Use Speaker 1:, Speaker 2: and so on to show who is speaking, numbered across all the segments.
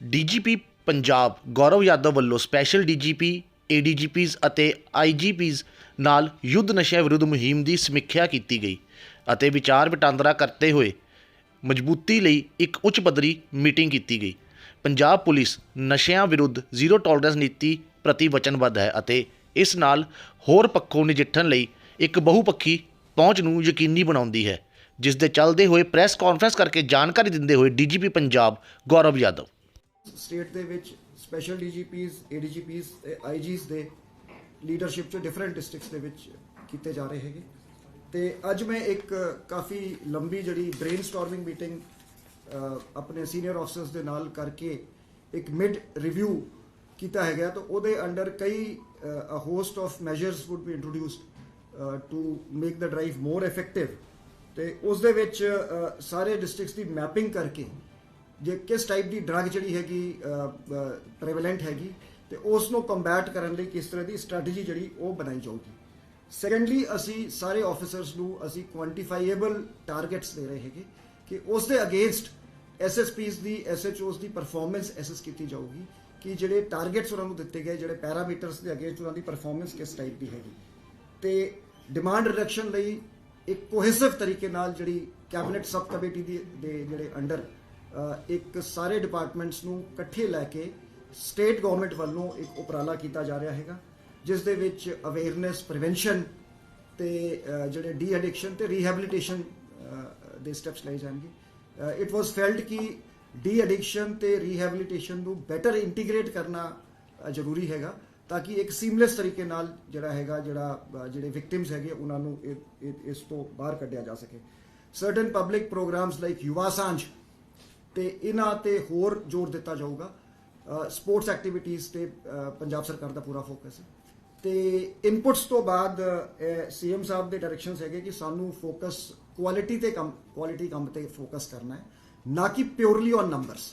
Speaker 1: DGP Punjab Gaurav Yadav ਵੱਲੋਂ special DGP ਏਡੀਜੀਪੀਜ਼ ਅਤੇ ਆਈਜੀਪੀਜ਼ ਨਾਲ ਯੁੱਧ ਨਸ਼ਿਆਂ ਵਿਰੁੱਧ ਮੁਹਿੰਮ ਦੀ ਸਮੀਖਿਆ ਕੀਤੀ ਗਈ ਅਤੇ ਵਿਚਾਰ ਵਟਾਂਦਰਾ ਕਰਦੇ ਹੋਏ ਮਜ਼ਬੂਤੀ ਲਈ ਇੱਕ ਉੱਚ ਪੱਧਰੀ ਮੀਟਿੰਗ ਕੀਤੀ ਗਈ। ਪੰਜਾਬ ਪੁਲਿਸ ਨਸ਼ਿਆਂ ਵਿਰੁੱਧ ਜ਼ੀਰੋ ਟੋਲਰੈਂਸ ਨੀਤੀ ਪ੍ਰਤੀ ਵਚਨਬੱਧ ਹੈ ਅਤੇ ਇਸ ਨਾਲ ਹੋਰ ਪੱਖੋਂ ਨਜਿੱਠਣ ਲਈ ਇੱਕ ਬਹੁਪੱਖੀ ਪਹੁੰਚ ਨੂੰ ਯਕੀਨੀ ਬਣਾਉਂਦੀ ਹੈ, ਜਿਸ ਦੇ ਚੱਲਦੇ ਹੋਏ ਪ੍ਰੈਸ ਕਾਨਫਰੰਸ ਕਰਕੇ ਜਾਣਕਾਰੀ ਦਿੰਦੇ ਹੋਏ ਡੀਜੀਪੀ ਪੰਜਾਬ ਗੌਰਵ ਯਾਦਵ।
Speaker 2: ਸਟੇਟ ਦੇ ਵਿੱਚ ਸਪੈਸ਼ਲ ਡੀਜੀਪੀਜ਼, ਏਡੀਜੀਪੀਜ਼ ਤੇ ਆਈਜੀਜ਼ ਦੇ ਲੀਡਰਸ਼ਿਪ ਚ ਡਿਫਰੈਂਟ ਡਿਸਟ੍ਰਿਕਟਸ ਦੇ ਵਿੱਚ ਕੀਤੇ ਜਾ ਰਹੇ ਹੈਗੇ। ਤੇ ਅੱਜ ਮੈਂ ਇੱਕ ਕਾਫੀ ਲੰਬੀ ਜਿਹੜੀ ਬ੍ਰੇਨਸਟਾਰਮਿੰਗ ਮੀਟਿੰਗ ਆਪਣੇ ਸੀਨੀਅਰ ਆਫਸਰਸ ਦੇ ਨਾਲ ਕਰਕੇ ਇੱਕ ਮਿਡ ਰਿਵਿਊ ਕੀਤਾ ਹੈਗਾ। ਤਾਂ ਉਹਦੇ ਅੰਡਰ ਕਈ a host of measures would be introduced to make the drive more effective ਤੇ ਉਸ ਦੇ ਵਿੱਚ ਸਾਰੇ ਡਿਸਟ੍ਰਿਕਟਸ ਦੀ ਮੈਪਿੰਗ ਕਰਕੇ ਜੇ ਕਿਸ ਟਾਈਪ ਦੀ ਡਰੱਗ ਜਿਹੜੀ ਹੈਗੀ ਪ੍ਰੈਵਲੈਂਟ ਹੈਗੀ, ਤੇ ਉਸ ਨੂੰ ਕੰਬੈਟ ਕਰਨ ਲਈ ਕਿਸ ਤਰ੍ਹਾਂ ਦੀ ਸਟ੍ਰੈਟਜੀ ਜਿਹੜੀ ਉਹ ਬਣਾਈ ਜਾਊਗੀ। ਸੈਕੰਡਲੀ ਅਸੀਂ ਸਾਰੇ ਆਫੀਸਰਸ ਨੂੰ ਅਸੀਂ ਕੁਆਂਟੀਫਾਈਏਬਲ ਟਾਰਗੇਟਸ ਦੇ ਰਹੇ ਹੈਗੇ ਕਿ ਉਸ ਦੇ ਅਗੇਂਸਟ ਐਸਐਸਪੀਸ ਦੀ ਐਸਐਚਓਸ ਦੀ ਪਰਫਾਰਮੈਂਸ ਐਸੈਸ ਕੀਤੀ ਜਾਊਗੀ ਕਿ ਜਿਹੜੇ ਟਾਰਗੇਟਸ ਉਹਨਾਂ ਨੂੰ ਦਿੱਤੇ ਗਏ, ਜਿਹੜੇ ਪੈਰਾਮੀਟਰਸ ਦੇ ਅਗੇਂਸਟ ਉਹਨਾਂ ਦੀ ਪਰਫਾਰਮੈਂਸ ਕਿਸ ਟਾਈਪ ਦੀ ਹੈਗੀ। ਤੇ ਡਿਮਾਂਡ ਰਿਡਕਸ਼ਨ ਲਈ ਇੱਕ ਕੋਹੇਸਿਵ ਤਰੀਕੇ ਨਾਲ ਜਿਹੜੀ ਕੈਬਨਿਟ ਸਬ ਕਮੇਟੀ ਦੀ ਦੇ ਜਿਹੜੇ ਅੰਡਰ ਇੱਕ ਸਾਰੇ ਡਿਪਾਰਟਮੈਂਟਸ ਨੂੰ ਇਕੱਠੇ ਲੈ ਕੇ ਸਟੇਟ ਗਵਰਨਮੈਂਟ ਵੱਲੋਂ ਇੱਕ ਉਪਰਾਲਾ ਕੀਤਾ ਜਾ ਰਿਹਾ ਹੈਗਾ, ਜਿਸ ਦੇ ਵਿੱਚ ਅਵੇਅਰਨੈਸ ਪ੍ਰੀਵੈਂਸ਼ਨ ਤੇ ਜਿਹੜੇ ਡੀ ਐਡਿਕਸ਼ਨ ਤੇ ਰੀਹੈਬਿਲਿਟੇਸ਼ਨ ਦੇ ਸਟੈਪਸ ਲਏ ਜਾਣਗੇ। ਇਟ ਵਾਸ ਫੈਲਡ ਕਿ ਡੀ ਐਡਿਕਸ਼ਨ ਤੇ ਰੀਹੈਬਿਲਿਟੇਸ਼ਨ ਨੂੰ ਬੈਟਰ ਇੰਟੀਗ੍ਰੇਟ ਕਰਨਾ ਜ਼ਰੂਰੀ ਹੈਗਾ, ਤਾਂ ਕਿ ਇੱਕ ਸੀਮਲੈਸ ਤਰੀਕੇ ਨਾਲ ਜਿਹੜਾ ਹੈਗਾ, ਜਿਹੜਾ ਜਿਹੜੇ ਵਿਕਟਿਮਸ ਹੈਗੇ, ਉਹਨਾਂ ਨੂੰ ਇਹ- ਇਸ ਤੋਂ ਬਾਹਰ ਕੱਢਿਆ ਜਾ ਸਕੇ। Certain public programs like Yuva Sanjh ਤੇ ਇਹਨਾਂ ਤੇ ਹੋਰ ਜ਼ੋਰ ਦਿੱਤਾ ਜਾਊਗਾ। ਸਪੋਰਟਸ ਐਕਟੀਵਿਟੀਜ਼ ਤੇ ਪੰਜਾਬ ਸਰਕਾਰ ਦਾ ਪੂਰਾ ਫੋਕਸ ਹੈ। ਤੇ ਇਨਪੁਟਸ ਤੋਂ ਬਾਅਦ ਸੀਐਮ ਸਾਹਿਬ ਦੇ ਡਾਇਰੈਕਸ਼ਨਸ ਹੈਗੇ ਕਿ ਸਾਨੂੰ ਫੋਕਸ ਕੁਆਲਿਟੀ ਤੇ ਕੰਮ ਕੁਆਲਿਟੀ ਕੰਮ ਤੇ ਫੋਕਸ ਕਰਨਾ ਹੈ, ਨਾ ਕਿ ਪਿਓਰਲੀ ਔਨ ਨੰਬਰਸ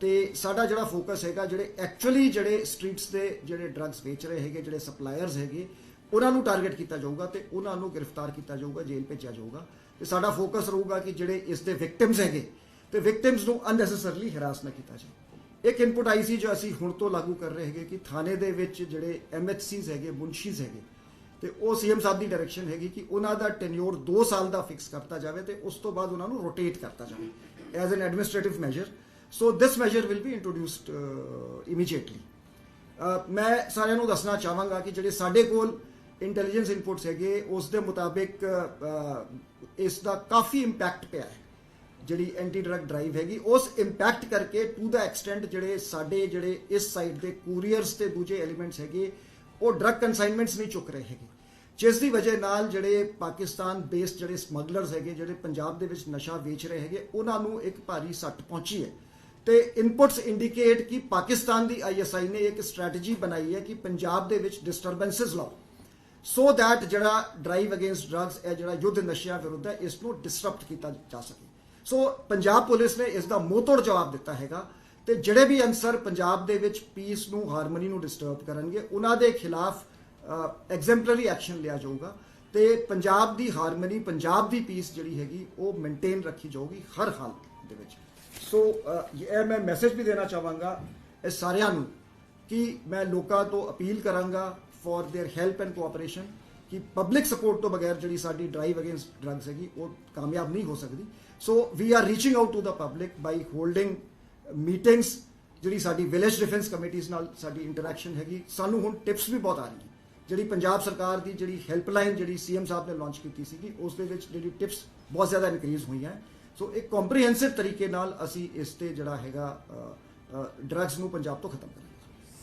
Speaker 2: ਤੇ ਸਾਡਾ ਜਿਹੜਾ ਫੋਕਸ ਹੈਗਾ, ਜਿਹੜੇ ਐਕਚੁਅਲੀ ਜਿਹੜੇ ਸਟਰੀਟਸ ਦੇ ਜਿਹੜੇ ਡਰੱਗਸ ਵੇਚ ਰਹੇ ਹੈਗੇ, ਜਿਹੜੇ ਸਪਲਾਇਰਸ ਹੈਗੇ, ਉਹਨਾਂ ਨੂੰ ਟਾਰਗੇਟ ਕੀਤਾ ਜਾਊਗਾ ਤੇ ਉਹਨਾਂ ਨੂੰ ਗ੍ਰਿਫਤਾਰ ਕੀਤਾ ਜਾਊਗਾ, ਜੇਲ੍ਹ ਭੇਜਿਆ ਜਾਊਗਾ। ਤੇ ਸਾਡਾ ਫੋਕਸ ਰਹੂਗਾ ਕਿ ਜਿਹੜੇ ਇਸ ਦੇ ਵਿਕਟਿਮਸ ਹੈਗੇ ਤੇ ਵਿਕਟਿਮਸ ਨੂੰ ਅਨਨੈਸੈਸਰਲੀ ਹਰਾਸ ਨਾ ਕੀਤਾ ਜਾਵੇ ਇੱਕ ਇਨਪੁਟ ਆਈ ਸੀ ਜੋ ਅਸੀਂ ਹੁਣ ਤੋਂ ਲਾਗੂ ਕਰ ਰਹੇ ਹੈਗੇ ਕਿ ਥਾਣੇ ਦੇ ਵਿੱਚ ਜਿਹੜੇ ਐਮਐਚਸੀਜ਼ ਹੈਗੇ, ਮੁਨਸ਼ੀਜ਼ ਹੈਗੇ, ਤੇ ਉਹ ਸੀਐਮ ਸਾਹਿਬ ਦੀ ਡਾਇਰੈਕਸ਼ਨ ਹੈਗੀ ਕਿ ਉਹਨਾਂ ਦਾ ਟੈਨਿਓਰ 2 ਸਾਲ ਦਾ ਫਿਕਸ ਕਰਤਾ ਜਾਵੇ ਤੇ ਉਸ ਤੋਂ ਬਾਅਦ ਉਹਨਾਂ ਨੂੰ ਰੋਟੇਟ ਕਰਤਾ ਜਾਵੇ as an administrative measure so this measure will be introduced immediately ਮੈਂ ਸਾਰਿਆਂ ਨੂੰ ਦੱਸਣਾ ਚਾਹਾਂਗਾ ਕਿ ਜਿਹੜੇ ਸਾਡੇ ਕੋਲ ਇੰਟੈਲੀਜੈਂਸ ਇਨਪੁਟਸ ਹੈਗੇ, ਉਸ ਦੇ ਮੁਤਾਬਿਕ ਇਸ ਦਾ ਕਾਫੀ ਇੰਪੈਕਟ ਪਿਆ ਹੈ। ਜਿਹੜੀ ਐਂਟੀ ਡਰਗ ਡਰਾਈਵ ਹੈਗੀ, ਉਸ ਇੰਪੈਕਟ ਕਰਕੇ ਟੂ ਦਾ ਐਕਸਟੈਂਟ ਜਿਹੜੇ ਸਾਡੇ ਜਿਹੜੇ ਇਸ ਸਾਈਡ ਦੇ ਕੂਰੀਅਰਸ ਤੇ ਦੂਜੇ ਐਲੀਮੈਂਟਸ ਹੈਗੇ, ਉਹ ਡਰਗ ਕਨਸਾਈਨਮੈਂਟਸ ਨਹੀਂ ਚੁੱਕ ਰਹੇ ਹੈਗੇ। ਜਿਸ ਦੀ ਵਜ੍ਹਾ ਨਾਲ ਜਿਹੜੇ ਪਾਕਿਸਤਾਨ ਬੇਸਡ ਜਿਹੜੇ ਸਮਗਲਰਸ ਹੈਗੇ, ਜਿਹੜੇ ਪੰਜਾਬ ਦੇ ਵਿੱਚ ਨਸ਼ਾ ਵੇਚ ਰਹੇ ਹੈਗੇ, ਉਹਨਾਂ ਨੂੰ ਇੱਕ ਭਾਰੀ ਸੱਟ ਪਹੁੰਚੀ ਹੈ। ਤੇ ਇਨਪੁਟਸ ਇੰਡੀਕੇਟ ਕਿ ਪਾਕਿਸਤਾਨ ਦੀ ਆਈਐਸਆਈ ਨੇ ਇੱਕ ਸਟ੍ਰੈਟਜੀ ਬਣਾਈ ਹੈ ਕਿ ਪੰਜਾਬ ਦੇ ਵਿੱਚ ਡਿਸਟਰਬੈਂਸਸ ਲਾਓ। ਸੋ ਥੈਟ ਜਿਹੜਾ ਡਰਾਈਵ ਅਗੇਂਸਟ ਡਰੱਗਸ ਇਹ ਜਿਹੜਾ ਯੁੱਧ ਨਸ਼ਿਆਂ ਵਿਰੁੱਧ ਹੈ, ਇਸ ਨੂੰ ਡਿਸਰਪਟ ਕੀਤਾ ਜਾ ਸਕੇ। ਸੋ ਪੰਜਾਬ ਪੁਲਿਸ ਨੇ ਇਸ ਦਾ ਮੋਤੜ ਜਵਾਬ ਦਿੱਤਾ ਹੈਗਾ ਤੇ ਜਿਹੜੇ ਵੀ ਅਨਸਰ ਪੰਜਾਬ ਦੇ ਵਿੱਚ ਪੀਸ ਨੂੰ ਹਾਰਮਨੀ ਨੂੰ ਡਿਸਟਰਬ ਕਰਨਗੇ, ਉਹਨਾਂ ਦੇ ਖਿਲਾਫ ਐਗਜ਼ੈਂਪਲਰੀ ਐਕਸ਼ਨ ਲਿਆ ਜਾਊਗਾ ਤੇ ਪੰਜਾਬ ਦੀ ਹਾਰਮਨੀ ਪੰਜਾਬ ਦੀ ਪੀਸ ਜਿਹੜੀ ਹੈਗੀ, ਉਹ ਮੇਨਟੇਨ ਰੱਖੀ ਜਾਊਗੀ ਹਰ ਹਾਲਤ ਦੇ ਵਿੱਚ। ਸੋ ਇਹ ਮੈਂ ਮੈਸੇਜ ਵੀ ਦੇਣਾ ਚਾਹਾਂਗਾ ਇਹ ਸਾਰਿਆਂ ਨੂੰ ਕਿ ਮੈਂ ਲੋਕਾਂ ਤੋਂ ਅਪੀਲ ਕਰਾਂਗਾ for their help and cooperation ਕਿ ਪਬਲਿਕ ਸਪੋਰਟ ਤੋਂ ਬਗੈਰ ਜਿਹੜੀ ਸਾਡੀ ਡਰਾਈਵ ਅਗੇਂਸਟ ਡਰੱਗਸ ਹੈਗੀ, ਉਹ ਕਾਮਯਾਬ ਨਹੀਂ ਹੋ ਸਕਦੀ। So we are reaching out to the public by holding meetings ਜਿਹੜੀ ਸਾਡੀ ਵਿਲੇਜ ਡਿਫੈਂਸ ਕਮੇਟੀਆਂ ਨਾਲ ਸਾਡੀ ਇੰਟਰੈਕਸ਼ਨ ਹੈਗੀ। ਸਾਨੂੰ ਹੁਣ ਟਿਪਸ ਵੀ ਬਹੁਤ ਆ ਰਹੀਆਂ। ਜਿਹੜੀ ਪੰਜਾਬ ਸਰਕਾਰ ਦੀ ਜਿਹੜੀ ਹੈਲਪਲਾਈਨ ਜਿਹੜੀ ਸੀਐਮ ਸਾਹਿਬ ਨੇ ਲਾਂਚ ਕੀਤੀ ਸੀਗੀ, ਉਸ ਦੇ ਵਿੱਚ ਜਿਹੜੀ ਟਿਪਸ ਬਹੁਤ ਜ਼ਿਆਦਾ ਇਨਕਰੀਜ਼ ਹੋਈਆਂ। ਸੋ ਇੱਕ ਕੰਪਰੀਹੈਂਸਿਵ ਤਰੀਕੇ ਨਾਲ ਅਸੀਂ ਇਸ ਤੇ ਜਿਹੜਾ ਹੈਗਾ ਡਰੱਗਸ ਨੂੰ ਪੰਜਾਬ ਤੋਂ ਖਤਮ ਕਰਾਂਗੇ।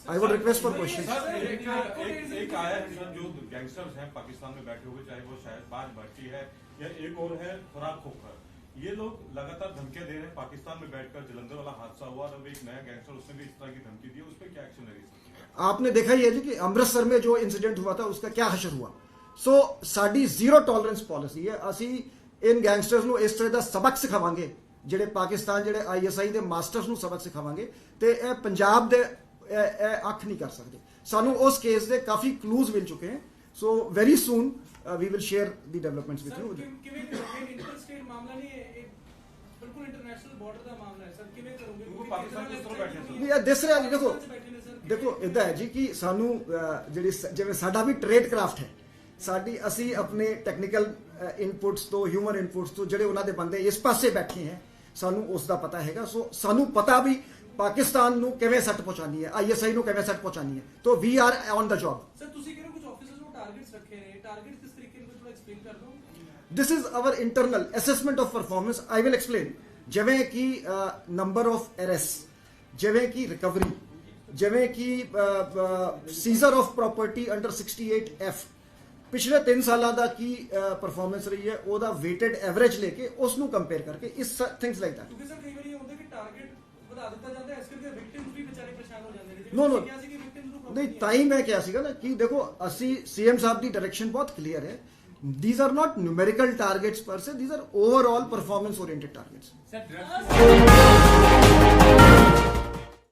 Speaker 2: I would request for question
Speaker 3: एक एक एक आया है सर जो गैंगस्टर्स हैं पाकिस्तान में बैठे हुए चाहे वो शायद बाज भट्टी है या एक और है फराब खोखर ये लोग लगातार धमकियां दे रहे हैं पाकिस्तान में बैठकर जलंधर वाला हादसा हुआ और एक नया गैंगस्टर उसने भी इस तरह की धमकी दी उस पर क्या एक्शन लगी
Speaker 2: आपने देखा ही है जी कि ਅੰਮ੍ਰਿਤਸਰ में जो इंसिडेंट हुआ था उसका क्या हशर हुआ ਸੋ ਸਾਡੀ ਜ਼ੀਰੋ ਟੋਲਰੈਂਸ ਪਾਲਿਸੀ ਹੈ ਅਸੀਂ ਇਨ ਗੈਂਗਸਟਰਸ ਨੂੰ ਇਸ ਤਰ੍ਹਾਂ ਦਾ ਸਬਕ ਸਿਖਾਵਾਂਗੇ ਜਿਹੜੇ ਪਾਕਿਸਤਾਨ ਜਿਹੜੇ ਆਈਐਸਆਈ ਦੇ ਮਾਸਟਰਸ ਨੂੰ ਸਬਕ ਸਿਖਾਵਾਂਗੇ ਤੇ ਇਹ ਪੰਜਾਬ ਦੇ ਅੱਖ ਨਹੀਂ ਕਰ ਸਕਦੇ। ਸਾਨੂੰ ਉਸ ਕੇਸ ਦੇ ਕਾਫੀ ਕਲੂਜ਼ ਮਿਲ ਚੁੱਕੇ ਹਨ। So very soon we will share the developments with you
Speaker 4: ਕਿਵੇਂ ਕਿਵੇਂ ਇੰਟਰਸਟੇਟ ਮਾਮਲਾ ਨਹੀਂ ਹੈ ਇਹ ਬਿਲਕੁਲ ਇੰਟਰਨੈਸ਼ਨਲ ਇੰਟਰਨੈਸ਼ਨਲ ਬਾਰਡਰ ਦਾ ਮਾਮਲਾ ਹੈ। ਸਰ ਕਿਵੇਂ ਕਰੋਗੇ?
Speaker 3: ਉਹ ਪਾਕਿਸਤਾਨ ਕਿਸ ਤਰ੍ਹਾਂ ਬੈਠੇ ਸਰ?
Speaker 2: ਨਹੀਂ ਇਹ ਦਿਸ ਰਿਹਾ ਜੀ ਦੇਖੋ ਦੇਖੋ ਇਦਾਂ ਹੈ ਜੀ ਕਿ ਸਾਨੂੰ ਜਿਹੜੀ ਜਿਵੇਂ ਸਾਡਾ ਵੀ ਟ੍ਰੇਡ ਕਰਾਫਟ ਹੈ ਸਾਡੀ ਅਸੀਂ ਆਪਣੇ ਟੈਕਨੀਕਲ ਇਨਪੁਟਸ ਤੋਂ ਹਿਊਮਨ ਇਨਪੁਟਸ ਤੋਂ ਜਿਹੜੇ ਉਹਨਾਂ ਦੇ ਬੰਦੇ ਇਸ ਪਾਸੇ ਬੈਠੇ ਹੈ ਸਾਨੂੰ ਉਸ ਦਾ ਪਤਾ ਹੈਗਾ। ਸੋ ਸਾਨੂੰ ਪਤਾ ਵੀ ਪਾਕਿਸਤਾਨ ਨੂੰ ਕਿਵੇਂ ਸੱਟ ਪਹੁੰਚਾਣੀ ਹੈ? ਆਈਐਸਆਈ ਨੂੰ ਕਿਵੇਂ ਸੱਟ ਪਹੁੰਚਾਣੀ ਹੈ? ਤੋਂ we are on the job.
Speaker 4: Sir ਤੁਸੀਂ ਕਿਹੜੇ ਕੁਝ ਆਫਿਸਰਸ ਨੂੰ ਟਾਰਗੇਟਸ ਰੱਖੇ ਨੇ? ਟਾਰਗੇਟ ਕਿਸ ਤਰੀਕੇ ਨਾਲ ਥੋੜਾ ਐਕਸਪਲੇਨ ਕਰ ਦਿਓ?
Speaker 2: ਜਿਵੇਂ ਕਿ ਨੰਬਰ ਆਫ ਅਰੈਸਟ ਜਿਵੇਂ ਕਿ ਰਿਕਵਰੀ ਜਿਵੇਂ ਕਿ seizure of property under 68 F ਪਿਛਲੇ 3 ਸਾਲਾਂ ਦਾ ਕੀ ਪਰਫਾਰਮੈਂਸ ਰਹੀ ਹੈ? ਉਹਦਾ weighted ਐਵਰੇਜ ਲੈ ਕੇ ਉਸ ਨੂੰ ਕੰਪੇਅਰ ਕਰਕੇ ਇਸ ਥਿੰਗਸ ਲਾਈਕ that
Speaker 4: ਕਿਉਂਕਿ ਸਰ ਕਈ ਵਾਰੀ ਹੁੰਦਾ ਕਿ ਟਾਰਗੇਟ ਵਧਾ ਦਿੱਤਾ ਜਾਂਦਾ ਹੈ ਇਸ ਕਰਕੇ ਵਿਕਟਿਮਸ ਵੀ ਵਿਚਾਰੇ ਪਰੇਸ਼ਾਨ ਹੋ ਜਾਂਦੇ ਨੇ ਜਿਵੇਂ
Speaker 2: No, no.
Speaker 4: ਤੁਸੀਂ ਕਿਹਾ ਸੀ ਕਿ ਵਿਕਟਿਮਸ ਨੂੰ
Speaker 2: ਨਹੀਂ ਤਾਂ ਹੀ ਮੈਂ ਕਿਹਾ ਸੀਗਾ ਨਾ ਕਿ ਦੇਖੋ ਅਸੀਂ ਸੀਐਮ ਸਾਹਿਬ ਦੀ ਡਾਇਰੈਕਸ਼ਨ ਬਹੁਤ ਕਲੀਅਰ ਹੈ these are not numerical targets per se these are overall performance oriented targets
Speaker 4: ਹੈ। ਸਰ